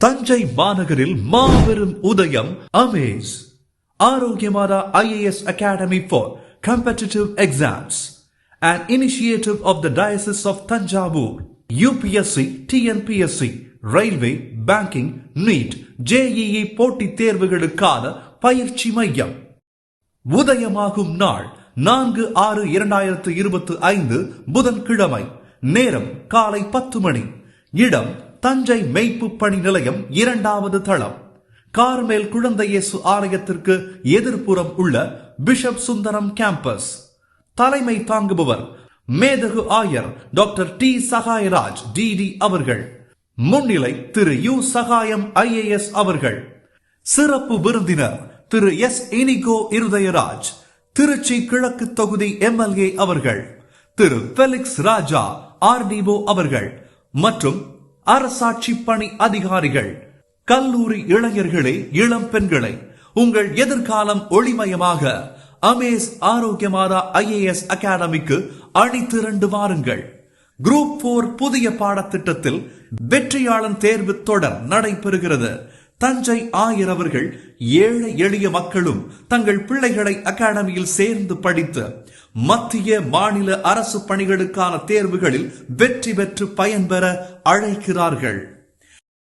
தஞ்சை மாநகரில் மாபெரும் உதயம் Amaze Arokiamatha IAS academy for competitive exams and initiative of the diocese of Thanjavur UPSC TNPSC railway banking NEET JEE போட்டித் தேர்வுகளுக்கான பயிற்சி மையம். உதயமாகும் நாள் நான்கு ஆறு இரண்டாயிரத்து இருபத்தி ஐந்து புதன்கிழமை. நேரம் காலை பத்து மணி. இடம் தஞ்சை மெய்ப்பு பணி நிலையம் இரண்டாவது தளம். கார்மேல் குழந்தையேசு ஆலயத்திற்கு எதிர்ப்புறம் உள்ள பிஷப் சுந்தரம் கேம்பஸ். தலைமை தாங்குபவர் மேதகு ஆயர் டாக்டர் டி சகாயராஜ் டிடி அவர்கள். முன்னிலை திரு யு சகாயம் ஐஏஎஸ் அவர்கள். சிறப்பு விருந்தினர் திரு எஸ் இனிகோ இருதயராஜ். திருச்சி கிழக்கு தொகுதி எம்எல்ஏ அவர்கள். திரு பெலிக்ஸ் ராஜா ஆர்டிஓ அவர்கள். மற்றும் அரசாட்சி பணி அதிகாரிகள் கல்லூரி இளைஞர்களே இளம் பெண்களை உங்கள் எதிர்காலம் ஒளிமயமாக அமேஸ் ஆரோக்கியமாதா ஐஏஎஸ் அகாடமிக்கு அணிதிரண்டு வாருங்கள். குரூப் போர் புதிய பாடத்திட்டத்தில் வெற்றியாளன் தேர்வு தொடர் நடைபெறுகிறது. தஞ்சை ஆயர் அவர்கள் ஏழை எளிய மக்களும் தங்கள் பிள்ளைகளை அகாடமியில் சேர்ந்து படித்து மத்திய மாநில அரசு பணிகளுக்கான தேர்வுகளில் வெற்றி பெற்று பயன்பெற அழைக்கிறார்கள்.